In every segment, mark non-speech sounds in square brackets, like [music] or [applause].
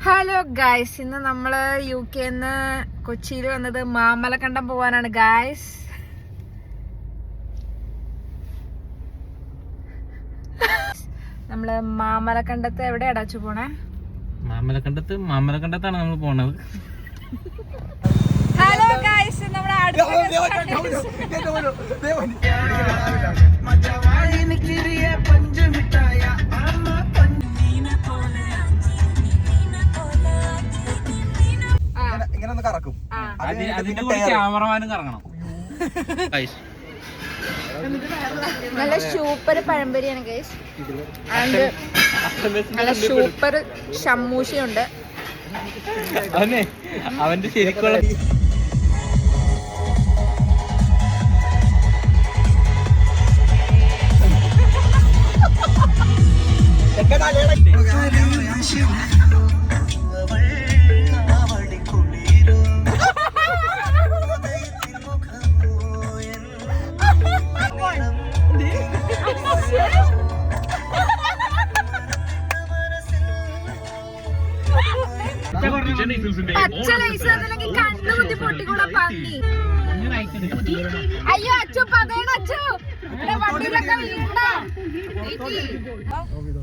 Hello guys ഇന്ന് നമ്മൾ U K നിന്ന് കൊച്ചിയിൽ വന്നത് മാമലക്കണ്ടം പോവാനാണ് ഗായ്സ് നമ്മൾ മാമലക്കണ്ടത്ത് എവിടെ അടച്ചു പോണേ? മാമലക്കണ്ടത്ത് മാമലക്കണ്ടത്താണ് നമ്മൾ പോണത്. ഹലോ ഗായ്സ് നമ്മുടെ ഇങ്ങനെ ഒന്ന് കറക്കും അത് അതിന്റെ കൂടെ ക്യാമറമാനും കറങ്ങണം. നല്ല സൂപ്പർ പഴംപൊരിയാണ് ഗൈസ് ആൻഡ് നല്ല സൂപ്പർ ഷമ്മൂശിയുണ്ട്. അവനെ അവന്റെ ശരിക്കുള്ള പച്ച ലൈസ് അയ്യോ അച്ചു പതേണ അച്ചു.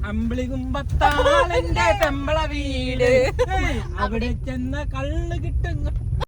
അമ്പിളികുമ്പത്താളെന്റെ [laughs] പെമ്പള വീട്. അവിടെ ചെന്ന കള്ള് കിട്ടും